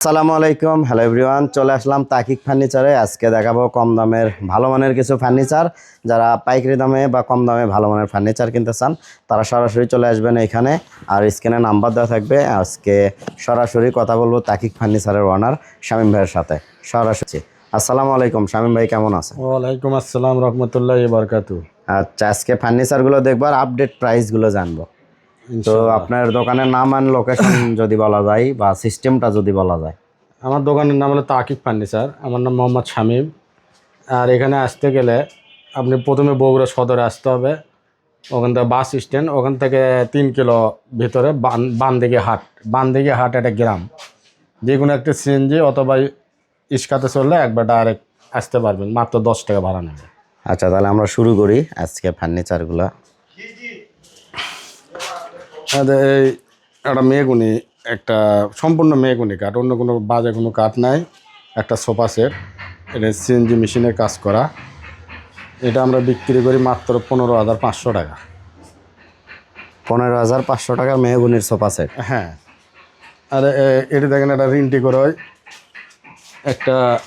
আসসালামু আলাইকুম। Hello everyone চলে আসলাম তাকিক ফার্নিচারে আজকে দেখাবো কম দামের ভালো মানের কিছু ফার্নিচার যারা পাইকারি দামে বা কম দামে ভালো মানের ফার্নিচার কিনতে চান তারা সরাসরি চলে আসবেন এখানে। আর স্ক্রিনে নাম্বার দেওয়া থাকবে। আজকে সরাসরি কথা বলব তাকিক ফার্নিচারের ওনার শামীম ভাইয়ের সাথে। সরাসরি। আসসালামু আলাইকুম শামীম ভাই কেমন আছেন? ওয়ালাইকুম আসসালাম রহমতুল্লাহ বারকাতু আচ্ছা আজকে ফার্নিচারগুলো দেখব আর আপডেট প্রাইসগুলো জানব। তো আপনার দোকানের নাম আর লোকেশন যদি বলা যায় বা সিস্টেমটা যদি বলা যায়। আমার দোকানের নাম হলো তাকিব ফার্নিচার। আমার নাম মোহাম্মদ শামীম। আর এখানে আসতে গেলে আপনি প্রথমে বগুড়া সদরে আসতে হবে। ওখান থেকে বাস স্ট্যান্ড। ওখান থেকে তিন কিলো ভিতরে বান- বানদিঘি হাট। বানদিঘি হাট একটা গ্রাম। যে কোনো একটা সিএনজি অথবা ইস্কাতে চললে একবার ডাইরেক্ট আসতে পারবেন। মাত্র দশ টাকা ভাড়া নেবে। আচ্ছা তাহলে আমরা শুরু করি আজকে ফার্নিচারগুলো। এই একটা মেগুনি একটা সম্পূর্ণ মেগুনি কাঠ অন্য কোনো বাজে কোনো কাঠ নাই একটা সোফা সেট এটা সিএনজি মেশিনের কাজ করা। এটা আমরা বিক্রি করি মাত্র পনেরো হাজার পাঁচশো টাকা। পনেরো হাজার পাঁচশো টাকা মেহগুনির সোফা সেট। হ্যাঁ। আর এ- এটা দেখেন একটা রিন্টি করে একটা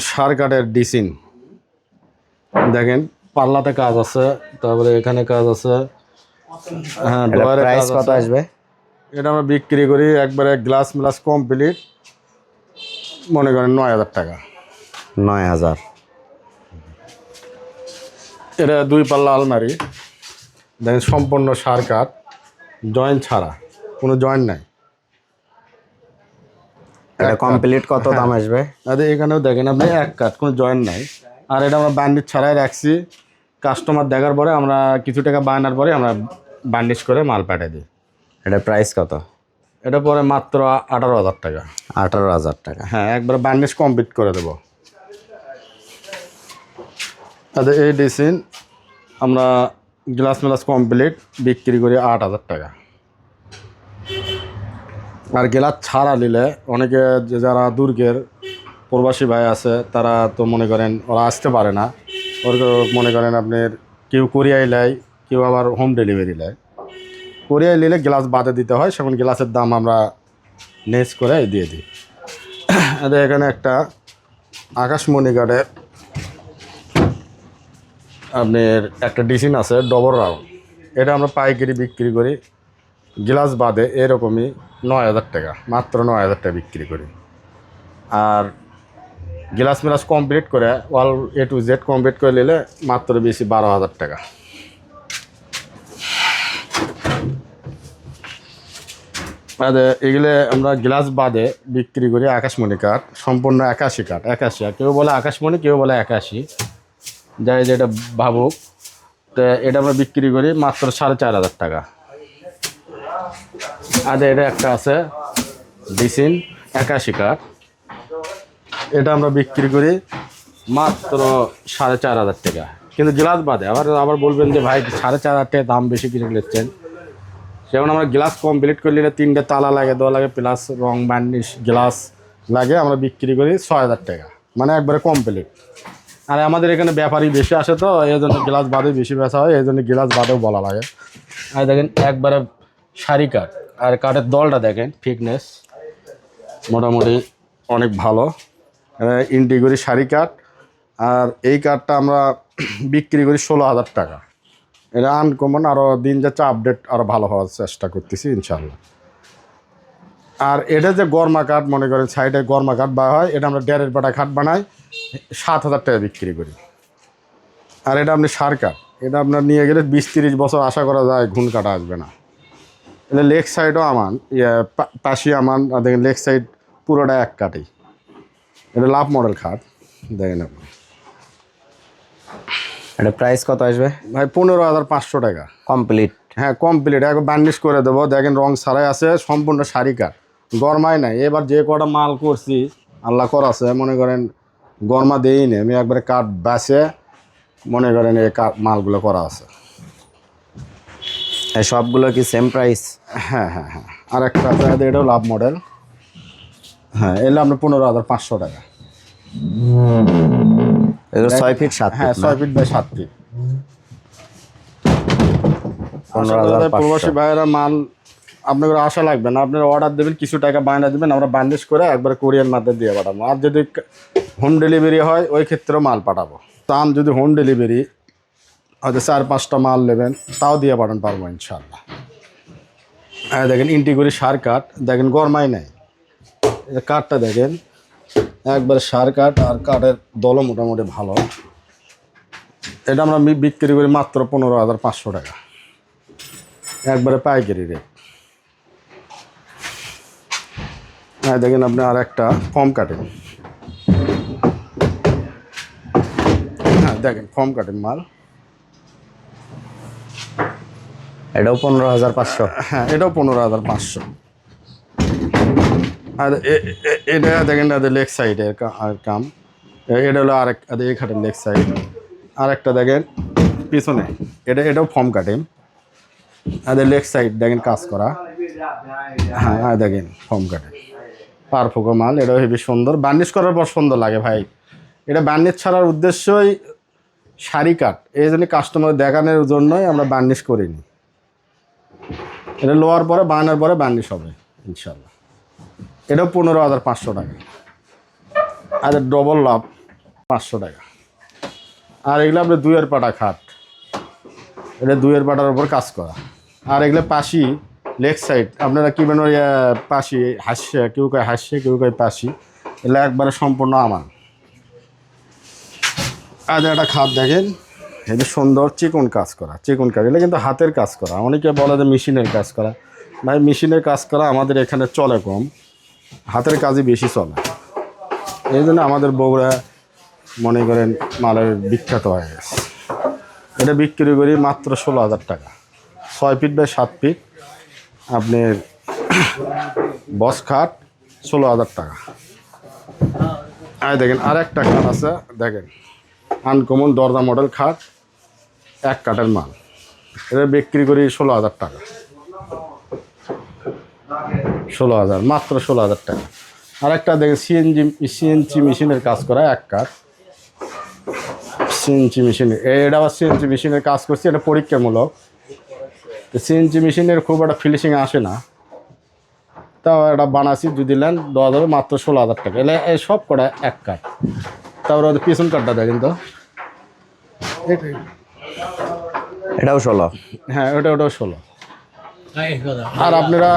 সার কাঠের ডিসিন। দেখেন পাল্লাতে কাজ আছে তারপরে এখানে কাজ আছে। হ্যাঁ এটা প্রাইস কত আসবে? এটা আমরা বিক্রি করি একবারে গ্লাস মিলাস কমপ্লিট মনে করেন নয় হাজার টাকা। নয় হাজার। এটা দুই পাল্লা আলমারি। দেখেন সম্পূর্ণ সার কাঠ। জয়েন্ট ছাড়া কোনো জয়েন্ট নাই। এটা কমপ্লিট কত দাম আসবে? আর এখানেও দেখেন আপনি এক কাঠ কোনো জয়েন্ট নাই। আর এটা আমরা ব্যান্ডেজ ছাড়াই রাখছি। কাস্টমার দেখার পরে আমরা কিছু টাকা বায়নার পরে আমরা ব্যান্ডেজ করে মাল পাঠিয়ে দিই। এটা প্রাইস কত? এটা পরে মাত্র আঠারো হাজার টাকা। আঠারো হাজার টাকা। হ্যাঁ একবার ব্যান্ডেজ কমপ্লিট করে দেবো। আচ্ছা এই ডিসিন আমরা গ্লাস মেলাস কমপ্লিট বিক্রি করি আট হাজার টাকা। আর গ্লাস ছাড়া নিলে অনেকে যে যারা দুর্গের প্রবাসী ভাই আছে তারা তো মনে করেন ওরা আসতে পারে না। ওর মনে করেন আপনার কেউ কোরিয়ায় নেয় কেউ আবার হোম ডেলিভারি নেয়। কোরিয়ায় নিলে গ্লাস বাদে দিতে হয়, সেখন গ্লাসের দাম আমরা নেস করে দিয়ে দিই। এদের এখানে একটা আকাশমণি কাঠের আপনার একটা ডিসিন আছে ডবল রাউন্ড এটা আমরা পাইকারি বিক্রি করি। গ্লাস বাদে এরকমই নয় হাজার টাকা, মাত্র নয় হাজার টাকা বিক্রি করি। আর গ্লাস মিলাস কমপ্লিট করে wall A to Z complete করে নিলে মাত্র বেশি বারো হাজার টাকা। এগুলো আমরা গ্লাস বাদে বিক্রি করি আকাশমণি কাঠ, সম্পূর্ণ একাশি কাঠ, একাশি। কেউ বলে আকাশমণি, কেউ বলে একাশি। যাই যেটা ভাবুক, তো এটা আমরা বিক্রি করি মাত্র সাড়ে চার হাজার টাকা। আর এটা একটা আছে ডিসিন একাশি কাঠ। এটা আমরা বিক্রি করি মাত্র সাড়ে চার হাজার টাকা। কিন্তু গ্লাস বাদে, আবার আবার বলবেন যে ভাই সাড়ে চার হাজার টাকা দাম বেশি কিনে নিচ্ছেন। যেমন আমরা গ্লাস কমপ্লিট করে নিলে তিনটে তালা লাগে, দেওয়া লাগে প্লাস রং বার্নিশ গ্লাস লাগে, আমরা বিক্রি করি ছয় হাজার টাকা। মানে একবারে কমপ্লিট আর আমাদের এখানে ব্যাপারই বেশি আসে তো, এই জন্য গ্লাস বাদে বেশি বেচা হয়, এই জন্য গ্লাস বাদেও বলা লাগে। আর দেখেন, একবারে শাড়ি কাঠ আর কাঠের দলটা দেখেন ফিটনেস মোটামুটি অনেক ভালো। ইন্টি করি শাড়ি কাঠ আর এই কাঠটা আমরা বিক্রি করি ষোলো হাজার টাকা। এটা আনকমন আরও দিন যাচ্ছে আপডেট আরও ভালো হওয়ার চেষ্টা করতেছি ইনশাল্লাহ আর এটা যে গরমা কাঠ মনে করেন সাইডে গরমা কাঠ বা হয়, এটা আমরা ডেরের পাটা কাঠ বানাই, সাত হাজার টাকা বিক্রি করি। আর এটা আপনি সার কাঠ এটা আপনার নিয়ে গেলে বিশ তিরিশ বছর আশা করা যায়, ঘুন কাটা আসবে না। এটা লেগ সাইডও আমান ইয়ে পাশি আমান, আর দেখেন লেগ সাইড পুরোটা এক কাঠেই। এটা লাভ মডেল খাট দেখেন আপনি। এটা প্রাইস কত আসবে? ভাই পনেরো হাজার পাঁচশো টাকা। কমপ্লিট হ্যাঁ কমপ্লিট একবার বার্নিশ করে দেবো। দেখেন রং ছাড়াই আছে সম্পূর্ণ শাড়ি কাঠ গরমাই নাই। এবার যে কটা মাল করছি আল্লাহ করাছে মনে করেন গরমা দেই নি। আমি একবারে কাঠ বেছে মনে করেন এই কাঠ মালগুলো করা আছে। এই সবগুলো কি সেম প্রাইস হ্যাঁ হ্যাঁ হ্যাঁ। আর একটা আছে এটাও লাভ মডেল হ্যাঁ এলে আপনার পনেরো হাজার পাঁচশো টাকা। এগুলো ছয় ফিট সাত হ্যাঁ ছয় ফিট বাই সাত ফিট প্রবাসী ভাইয়েরা মাল আপনাদের আশা লাগবে না। আপনারা অর্ডার দেবেন কিছু টাকা বায়না দেবেন আমরা বান্ডিশ করে একবার কোরিয়ার মাধ্যমে দিয়ে পাঠাবো। আর যদি হোম ডেলিভারি হয় ওই ক্ষেত্রেও মাল পাঠাবো। তান যদি হোম ডেলিভারি হয়তো চার পাঁচটা মাল নেবেন তাও দিয়ে পাঠান পারব ইনশাল্লাহ হ্যাঁ দেখেন ইন্টিগুড়ি সার কাঠ দেখেন গরমাই নেই। এই কাঠটা দেখেন একবার সার কাঠ আর কাঠের দলও মোটামুটি ভালো। এটা আমরা বিক্রি করি মাত্র পনেরো হাজার পাঁচশো টাকা। একবারে পাইকারি রেট হ্যাঁ দেখেন আপনি আর একটা ফর্ম কাটেন। হ্যাঁ দেখেন ফর্ম কাটেন মাল। এটাও পনেরো হাজার পাঁচশো। হ্যাঁ এটাও পনেরো হাজার পাঁচশো। আর এটা দেখেন এটা লেগ সাইডের আর কাম। এটা হলো আরেক, আর এই খাটের লেগ সাইড আরেকটা দেখেন, পিছনে। এটা, এটাও ফর্ম কাটেন আর লেগ সাইড দেখেন কাজ করা। হ্যাঁ হ্যাঁ দেখেন ফর্ম কাটেন পারফোকো মাল, এটাও হেবি সুন্দর। বার্নিশ করার পর সুন্দর লাগে ভাই। এটা বার্নিশ ছাড়ার উদ্দেশ্যই শাড়ি কাট। এই জন্য কাস্টমার দেখানোর জন্যই আমরা বার্নিশ করিনি। এটা লোয়ার পরে বানার পরে বার্নিশ হবে ইনশাল্লাহ এটাও পনেরো হাজার পাঁচশো টাকা। আর ডবল লাভ পাঁচশো টাকা। আর এগুলো আপনার দুইয়ের পাটা খাট। এটা দুইয়ের পাটার উপর কাজ করা। আর এগুলো পাশি, লেগ সাইড, আপনারা কী মানে পাশি, হাসছে, কেউ কয় হাসছে, কেউ কয় পাশি, এগুলো একবারে সম্পূর্ণ আমার। আজ একটা খাট দেখেন, এটা সুন্দর চিকন কাজ করা। চিকন কাজ, এটা কিন্তু হাতের কাজ করা। অনেকে বলে যে মেশিনের কাজ করা। ভাই, মেশিনের কাজ করা আমাদের এখানে চলে কম। হাতের কাজই বেশি চলে। এই জন্য আমাদের বগুড়া মনে করেন মালের বিখ্যাত হয়ে গেছে। এটা বিক্রি করি মাত্র ষোলো হাজার টাকা। ছয় ফিট বাই সাত ফিট। আপনার বস খাট ষোলো হাজার টাকা। আর দেখেন আর একটা খাট আছে, দেখেন। আনকমন দরজা মডেল খাট, এক কাঠের মাল। এটা বিক্রি করি ষোলো হাজার টাকা। ষোলো হাজার মাত্র ষোলো হাজার টাকা। আর একটা দেখেন সিএনজি সিএনজি মেশিনের কাজ করা এক কাঠ সিএনজি মেশিনের এটা আবার সিএনজি মেশিনের কাজ করছি এটা পরীক্ষামূলক। সিএনজি মেশিনের খুব একটা ফিনিশিং আসে না। তাও এটা বানাচ্ছি যদি নেন দেওয়া যাবে মাত্র ষোলো হাজার টাকা। এলে এই সব কটা এক কাঠ তারপরে ওদের পিছন কাঠটা দেখেন তো। এটাই। এটাও ষোলো। হ্যাঁ ওটা ওটাও ষোলো। আর আপনারা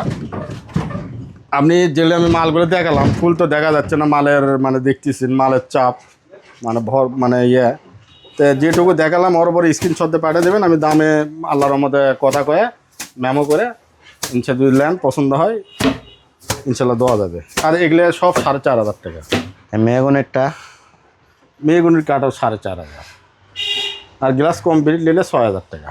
আপনি জেলে আমি মালগুলো দেখালাম ফুল তো দেখা যাচ্ছে না মালের মানে দেখতেছেন মালের চাপ মানে ভর মানে ইয়ে। তো যেটুকু দেখালাম ওর উপর স্ক্রিনশট পাঠিয়ে দেবেন আমি দামে আল্লাহর মধ্যে কথা কয়ে মেমো করে ইনশা যদি নেন পছন্দ হয় ইনশাল্লাহ দেওয়া যাবে। আর এগুলো সব সাড়ে চার হাজার টাকা। মেয়েগুনেরটা মেয়েগুনির কাঠও সাড়ে চার হাজার। আর গ্লাস কমপ্লিট নিলে ছয় হাজার টাকা।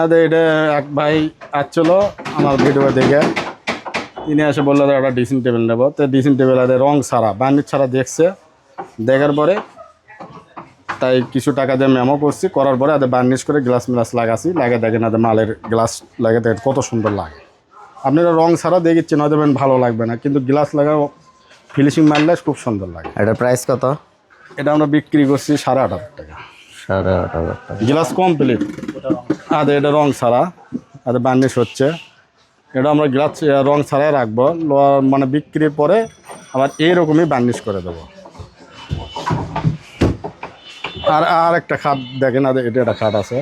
আরে এটা এক ভাই আসছিল আমার ভিডিও দেখে। তিনি এসে বলল একটা ড্রেসিং টেবিল নেব। তো ড্রেসিং টেবিল আছে রং ছাড়া বার্নিশ ছাড়া দেখছে। দেখার পরে তাই কিছু টাকা দিয়ে মেমো করছি। করার পরে আদের বার্নিশ করে গ্লাস মিলাস লাগাছি। লাগে দেখেন আদের মালের গ্লাস লাগে দেখেন কত সুন্দর লাগে। আপনারা রং ছাড়া দেখিচ্ছেন হয়তো বেন ভালো লাগবে না কিন্তু গ্লাস লাগাও ফিনিশিং মারলে খুব সুন্দর লাগে। এটার প্রাইস কত? এটা আমরা বিক্রি করছি সাড়ে আট হাজার টাকা। সাড়ে আট হাজার টাকা। গ্লাস কমপ্লিট আদে এটা রং ছাড়া আদে বার্নিশ হচ্ছে। এটা আমরা গ্লাস রং ছাড়াই রাখব। মানে বিক্রির পরে আবার এইরকমই বার্নিশ করে দেবো। আর আর একটা খাট, দেখেন আদে, এটা একটা খাট আছে।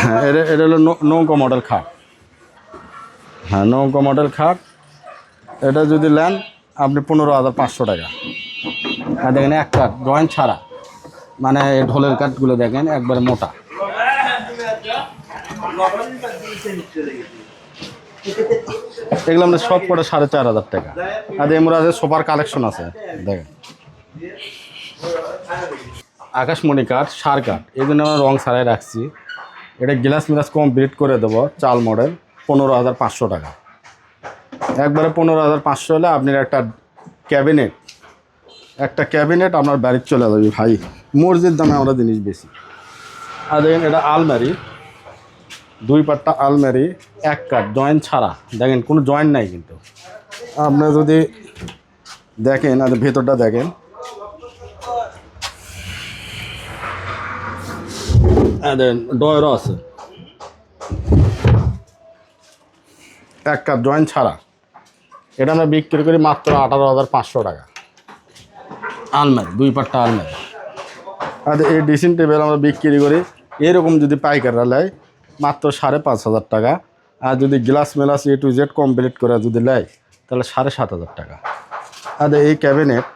হ্যাঁ এটা এটা হলো নৌকা মডেল খাট। হ্যাঁ নৌকা মডেল খাট। এটা যদি নেন, আপনি পনেরো হাজার পাঁচশো টাকা। আর দেখেন এক কাঠ জয়েন্ট ছাড়া। মানে ঢোলের কাঠগুলো দেখেন, একবারে মোটা। এগুলো আমাদের সব করে সাড়ে চার হাজার টাকা। আর আছে সোফার কালেকশন আছে, দেখেন। আকাশমণি কাঠ, সার কাঠ জন্য আমরা রং ছাড়াই রাখছি। এটা গ্লাস মিলাস কমপ্লিট করে দেবো, চাল মডেল, পনেরো হাজার পাঁচশো টাকা। একবারে পনেরো হাজার পাঁচশো হলে আপনার একটা ক্যাবিনেট একটা ক্যাবিনেট আপনার বাড়ির চলে যাবে ভাই। মর্জির দামে আমরা জিনিস বেশি। আর দেখেন এটা আলমারি, দুই পাটটা আলমারি, এক কাঠ, জয়েন্ট ছাড়া। দেখেন, কোনো জয়েন্ট নাই কিন্তু। আপনারা যদি দেখেন, আর ভেতরটা দেখেন। দেখেন ডয়েরও আছে। এক কাপ জয়েন্ট ছাড়া। এটা আমরা বিক্রি করি মাত্র আঠারো হাজার পাঁচশো টাকা। আলমারি, দুই পাটটা আলমারি। আর এই ড্রেসিং টেবিল আমরা বিক্রি করি। এরকম যদি পাইকাররা নেয়, মাত্র সাড়ে পাঁচ হাজার টাকা। আর যদি গ্লাস মেলাস এ টু জেড কমপ্লিট করে যদি নেয়, তাহলে সাড়ে সাত হাজার টাকা। আর এই ক্যাবিনেট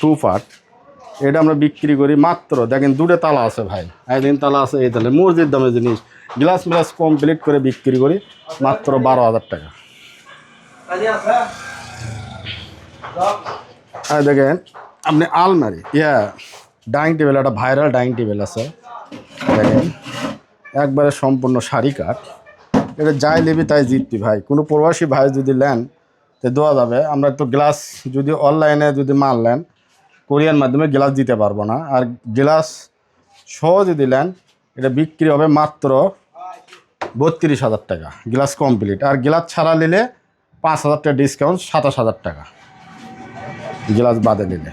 টু পার্ট এটা আমরা বিক্রি করি মাত্র, দেখেন দুটো তালা আছে ভাই। এই দিন তালা আছে, এই তালে মসজিদ দামের জিনিস। গ্লাস মিলাস কমপ্লিট করে বিক্রি করি, মাত্র বারো হাজার টাকা। আর দেখেন, আপনি আলমারি, ইয়া ডাইনিং টেবিল, একটা ভাইরাল ডাইনিং টেবিল আছে। দেখেন, একবারে সম্পূর্ণ শাড়ি কাঠ। এটা যাই নেবি তাই জিতবি ভাই। কোনো প্রবাসী ভাই যদি নেন, তো দেওয়া যাবে। আমরা তো গ্লাস যদি অনলাইনে যদি মাল নেন কোরিয়ার মাধ্যমে গ্লাস দিতে পারব না। আর গ্লাস সহ যদি নেন, এটা বিক্রি হবে মাত্র বত্রিশ হাজার টাকা। Glass complete. আর গ্লাস ছাড়া নিলে পাঁচ হাজার টাকা ডিসকাউন্ট সাতাশ হাজার টাকা। গ্লাস বাদে নিলে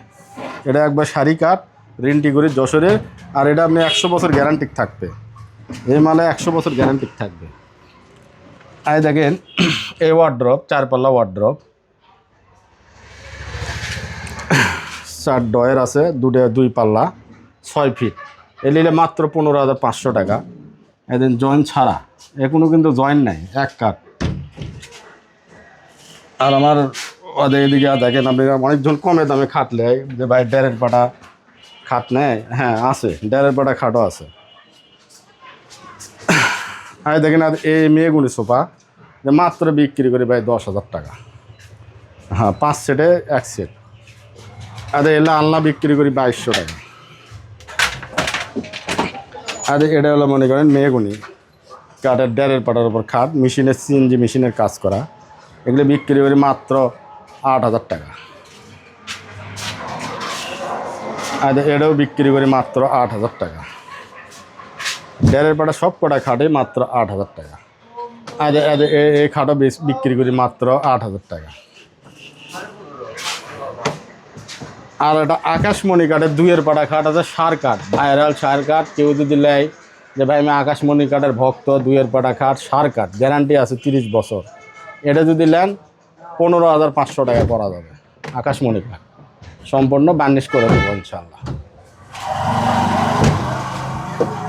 এটা একবার শাড়ি কাঠ। রেন্টি করি যশোরের, আর এটা আপনি একশো বছর গ্যারান্টিক থাকবে। এই মালে একশো বছর গ্যারান্টিক থাকবে। আর দেখেন, এই ওয়ার্ড্রপ চারপাল্লা ওয়ার্ড্রপ চার ডয়ের আছে, দুটো, দুই পাল্লা, ছয় ফিট এ নিলে মাত্র পনেরো হাজার পাঁচশো টাকা। এদিন জয়েন ছাড়া। এখনও কিন্তু জয়েন নাই, এক কাঠ আর আমার এদিকে দেখেন, আপনি অনেকজন কমে দামে খাটলে, যে ভাই ডেরের পাটা খাট নেয় হ্যাঁ আছে। ডেরের পাটা খাটও আছে। আর দেখেন আর এই মেয়েগুলি সোফা, যে মাত্র বিক্রি করি ভাই দশ হাজার টাকা। হ্যাঁ পাঁচ সেটে এক সেট। আর এলা আলনা বিক্রি করি বাইশশো টাকা। আর এটা হলো মনে করেন মেয়েগুনি কাঠের ডেরের পাটার উপর খাট, মেশিনের সিএনজি মেশিনের কাজ করা। এগুলো বিক্রি করি মাত্র আট হাজার টাকা। আর এটাও বিক্রি করি মাত্র আট হাজার টাকা। ডেরের পাটা সব কটা খাটে মাত্র আট হাজার টাকা। আর এই খাটও বিক্রি করি মাত্র আট হাজার টাকা। আর একটা আকাশমণি কাঠের দুইয়ের পাটা খাট আছে সার কাঠ, ভাইরাল সার কাঠ। কেউ যদি নেয় যে, ভাই, আমি আকাশমণি কাঠের ভক্ত, দুইয়ের পাটা খাট, সার কাঠ, গ্যারান্টি আছে তিরিশ বছর। এটা যদি নেন পনেরো হাজার পাঁচশো টাকা করা যাবে আকাশমণি কাঠ। সম্পূর্ণ বার্নিশ করে দেবো ইনশাল্লাহ